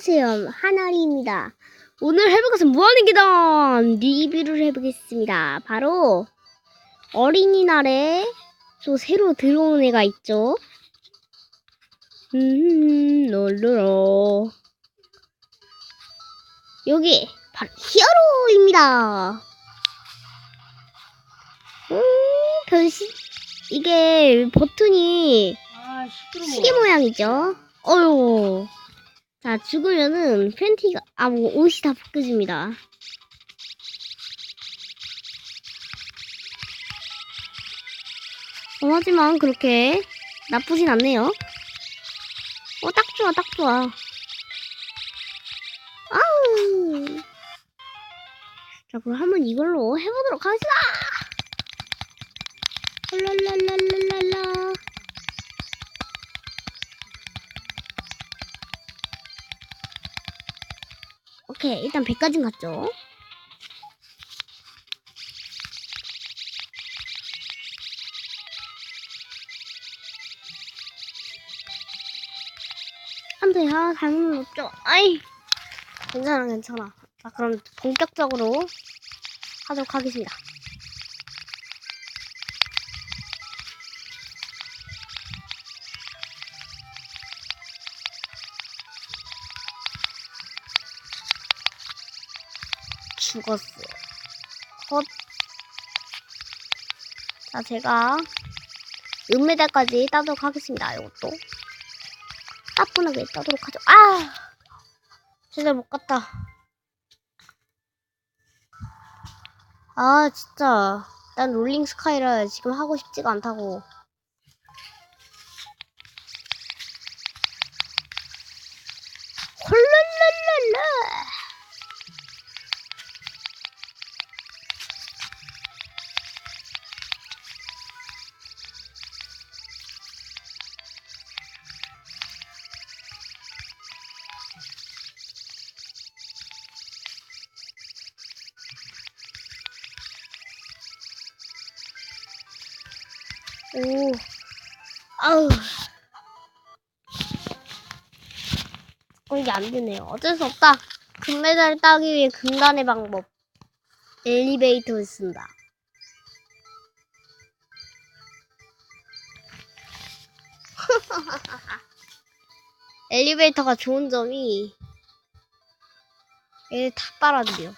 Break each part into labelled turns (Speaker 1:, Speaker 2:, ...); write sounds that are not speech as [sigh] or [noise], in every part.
Speaker 1: 안녕하세요. 하나리입니다. 오늘 해볼 것은 무한의 계단 리뷰를 해보겠습니다. 바로 어린이날에 또 새로 들어온 애가 있죠. 음, 놀러러. 여기 바로 히어로입니다. 음, 변신 이게 버튼이
Speaker 2: 아.
Speaker 1: 시계 모양이죠. 어유. 자, 죽으면은 팬티가, 아, 뭐, 옷이 다 벗겨집니다. 어, 하지만 그렇게 나쁘진 않네요. 어, 딱 좋아, 딱 좋아. 아우. 자, 그럼 한번 이걸로 해보도록 하겠습니다. 오케이, 일단 100까진 갔죠. 안 돼, 아, 잘못 없죠. 아이, 괜찮아, 괜찮아. 자, 그럼 본격적으로 하도록 하겠습니다. 죽었어. 헛. 자, 제가 은메달까지 따도록 하겠습니다. 이것도. 따분하게 따도록 하죠. 아! 제대로 못 갔다. 아, 진짜. 난 롤링 스카이라 지금 하고 싶지가 않다고. 오, 아우. 어, 이게 안 되네요. 어쩔 수 없다. 금메달을 따기 위해 금단의 방법. 엘리베이터를 쓴다. [laughs] 엘리베이터가 좋은 점이 얘를 다 빨아들여.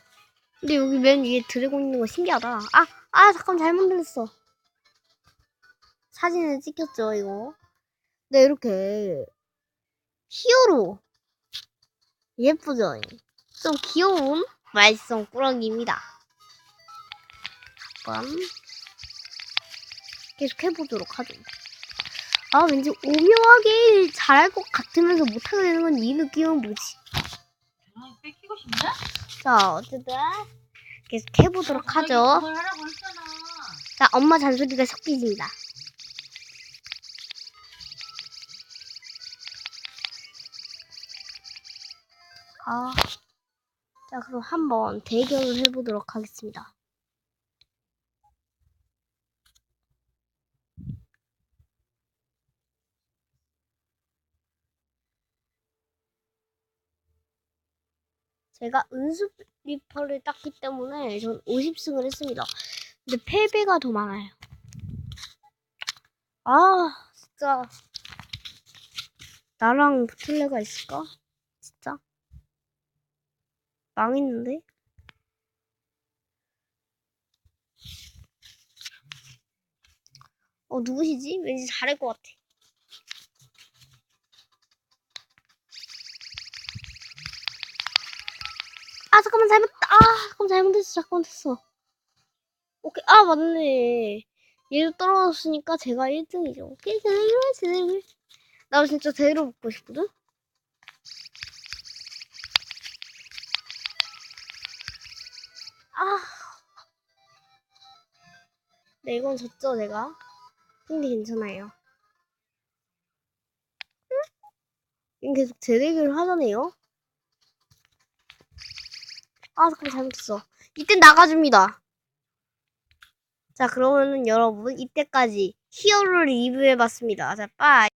Speaker 1: 근데 여기 맨 위에 드래곤 있는 거 신기하다. 아, 아, 잠깐 잘못 눌렀어. 사진을 찍혔죠, 이거. 네, 이렇게 히어로 예쁘죠? 좀 귀여운 말썽 꾸러기입니다. 잠깐 계속 해보도록 하죠. 아, 왠지 오묘하게 잘할 것 같으면서 못하게 되는 건 이 느낌은 뭐지?
Speaker 2: 아, 뺏기고 싶네?
Speaker 1: 자, 어쨌든 계속 해보도록 하죠. 자, 엄마 잔소리가 섞이집니다. 아, 자, 그럼 한번 대결을 해보도록 하겠습니다. 제가 은수 리퍼를 땄기 때문에 전 50승을 했습니다. 근데 패배가 더 많아요. 아, 진짜. 나랑 붙을 애가 있을까? 망했는데? 어, 누구시지? 왠지 잘할 것 같아. 아, 잠깐만, 잘못, 아, 잠깐만, 잘못했어, 잘못했어. 오케이, 아, 맞네. 얘도 떨어졌으니까 제가 1등이죠. 오케이, 제대로, 제대로. 나 진짜 제대로 먹고 싶거든? 아. 네, 이건 졌죠, 제가. 근데 괜찮아요. 응? 계속 재대결을 하자네요. 아, 잠깐만, 잘못했어. 이때 나가줍니다. 자, 그러면은 여러분, 이때까지 히어로를 리뷰해봤습니다. 자, 빠이.